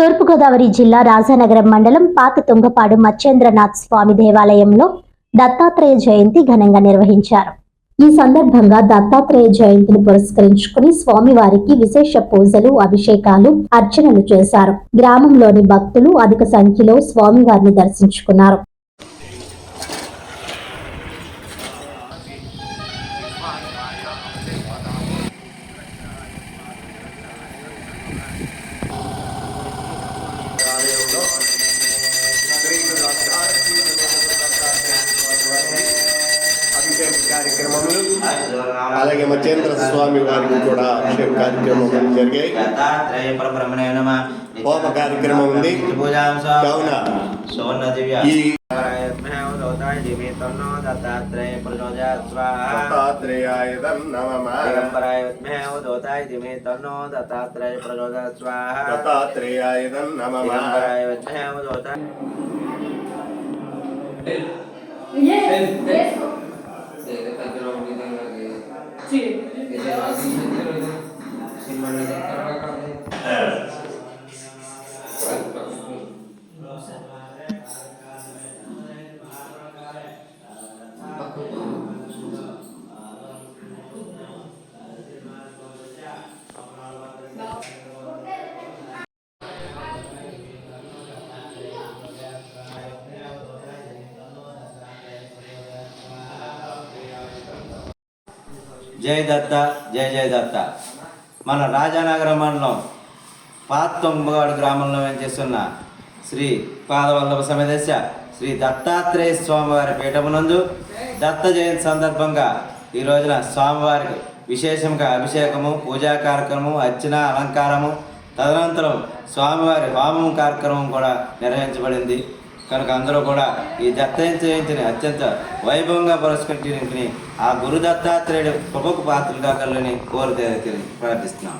తూర్పుగోదావరి జిల్లా రాజానగరం మండలం పాత తుంగపాడు మచ్చేంద్రనాథ్ స్వామి దేవాలయంలో దత్తాత్రేయ జయంతి ఘనంగా నిర్వహించారు. ఈ సందర్భంగా దత్తాత్రేయ జయంతిని పురస్కరించుకుని స్వామివారికి విశేష పూజలు అభిషేకాలు అర్చనలు చేశారు. గ్రామంలోని భక్తులు అధిక సంఖ్యలో స్వామివారిని దర్శించుకున్నారు. అలాగే మచేంద్ర స్వామి వారికి కూడా అభిషేక కార్యక్రమములు జరిగాయి దత్తాత్రేయ పరబ్రహ్మణే నమ హోమ కార్యక్రమం ఉంది పూజాంస కావున సువర్ణ దివ్య ఈ దత్తాత్రేయ ప్రచోదయాత్ స్వాహా దత్తాత్రేయాయ నమః దిగంబరాయ విద్మహే ఉదోతాయ ధిమే తన్నో దత్తాత్రేయ ప్రచోదయాత్ స్వాహా దత్తాత్రేయాయ నమః దిగంబరాయ విద్మహే Evet. జయ దత్త జయ జయ దత్త. మన రాజానగర మండలం పాత్తంబగాడు గ్రామంలో వెంచేస్తున్న శ్రీ పాదవల్లభ సమేదశ శ్రీ దత్తాత్రేయ స్వామివారి పీఠమునందు దత్త జయంతి సందర్భంగా ఈ రోజున స్వామివారికి విశేషంగా అభిషేకము పూజా కార్యక్రమం అర్చన అలంకారము తదనంతరం స్వామివారి హోమం కార్యక్రమం కూడా నిర్వహించబడింది. కనుక అందరూ కూడా ఈ దత్త జయంతిని అత్యంత వైభవంగా పురస్కరించిన ఆ గురు దత్తాత్రేయుడు కృపకు పాత్రలు కలని కోరితే ప్రార్థిస్తున్నాం.